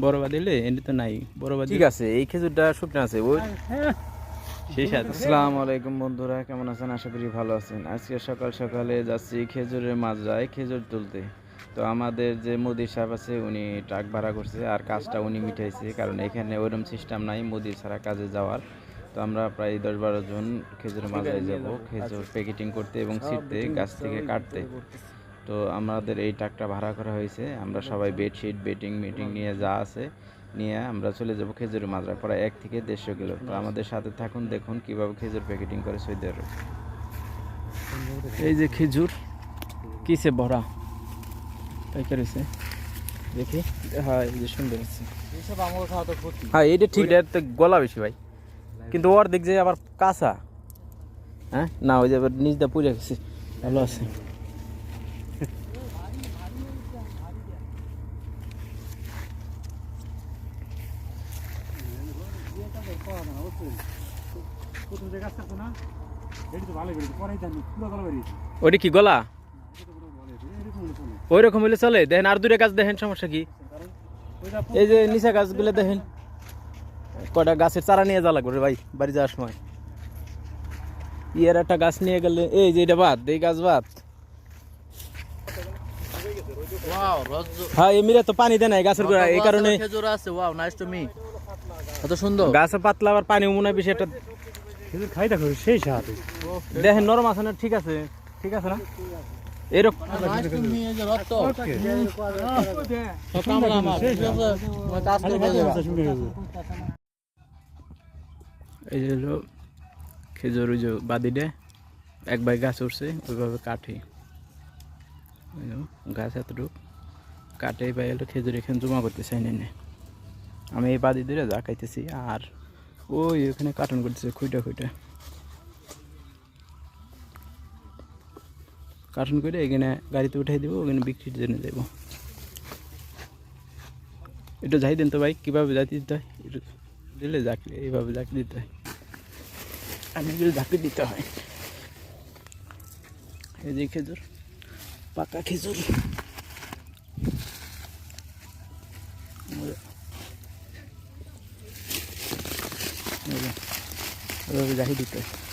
বড় দিলে এনে তো নাই। বড় ঠিক আছে এই খেজুরটা শুকনো আছে ওই। সেই সাথে আসসালামু আলাইকুম বন্ধুরা কেমন আছেন? আশা করি ভালো আছেন। আজকে সকাল সকালে যাচ্ছি খেজুরের মাঝরায় খেজুর তুলতে। তো আমাদের যে মুদির সাহেব আছে উনি ট্রাক ভাড়া করছে আর কাজটা উনি মিটাইছে কারণ এখানে ওইরকম সিস্টেম নাই মুদির ছাড়া কাজে যাওয়ার। তো আমরা প্রায় দশ বারো জন খেজুরের মাঝরায় যাব খেজুর প্যাকেটিং করতে এবং ছিটতে গাছ থেকে কাটতে। তো আমাদের এই ট্রাকটা ভাড়া করা হয়েছে। আমরা সবাই বেডশিট বেটিং মিটিং নিয়ে যা আছে নিয়ে আমরা চলে যাব খেজুরের মাদ্রা প্রায় এক থেকে দেড়শো কিলো। তো আমাদের সাথে থাকুন দেখুন কীভাবে খেজুর প্যাকেটিং করে সৌদি আরব এই যে খেজুর কিসে ভরা? পাইকার হয়েছে দেখি। হ্যাঁ এই যে সুন্দর আছে হ্যাঁ এইটা ঠিক। এটা তো গলা বেশি ভাই। কিন্তু ওর দিক যে আবার কাঁচা। হ্যাঁ? না ওই যে আবার দা পুড়ে গেছে। ভালো আছে। প্রথম যে গাছ থাকতো না এটি তো ভালো বেরিয়েছে পরেই জানি পুরো ভালো বেরিয়েছে ওইটা কি গলা? হলে ওই রকম হইলে চলে। দেখেন আর দুটো গাছ দেখেন সমস্যা কি? এই যে নিচা গাছগুলো দেখেন কটা গাছের চারা নিয়ে যাওয়া লাগবে ভাই বাড়ি যাওয়ার সময়। ইয়ের একটা গাছ নিয়ে গেলে এই যে এটা বাদ এই গাছ বাদ। হ্যাঁ এমনিতে তো পানি দেয় নাই গাছের গোড়া এই কারণে কত সুন্দর। গাছে পাতলা আবার পানি মনে হয় বেশি একটা খেজুর খাই দেখো সেই স্বাদ। দেখেন নরম আছে না? ঠিক আছে। ঠিক আছে না? এরকম এই যে হলো খেজুর ওই যে বাদিডে এক ভাই গাছ উঠছে ওইভাবে কাঠে। গাছ এতটুকু। কাটে ভাই হলো খেজুর এখানে জমা করতে চাই না আমি এই বাদি ধরে যা খাইতেছি, আর ওই ওখানে কার্টন করতেছে খুঁটা খুঁটা কার্টন করে এখানে গাড়িতে উঠাই দেবো, ওখানে বিক্রির জন্য দেবো। একটু যাই দেন তো ভাই, কীভাবে যাতে দিতে হয়? দিলে জাকলে এইভাবে জাকলে দিতে হয়। আমি এগুলো ঝাঁকি দিতে হয়। এই যে খেজুর, পাকা খেজুর এই যে, এভাবে দিতে। হয়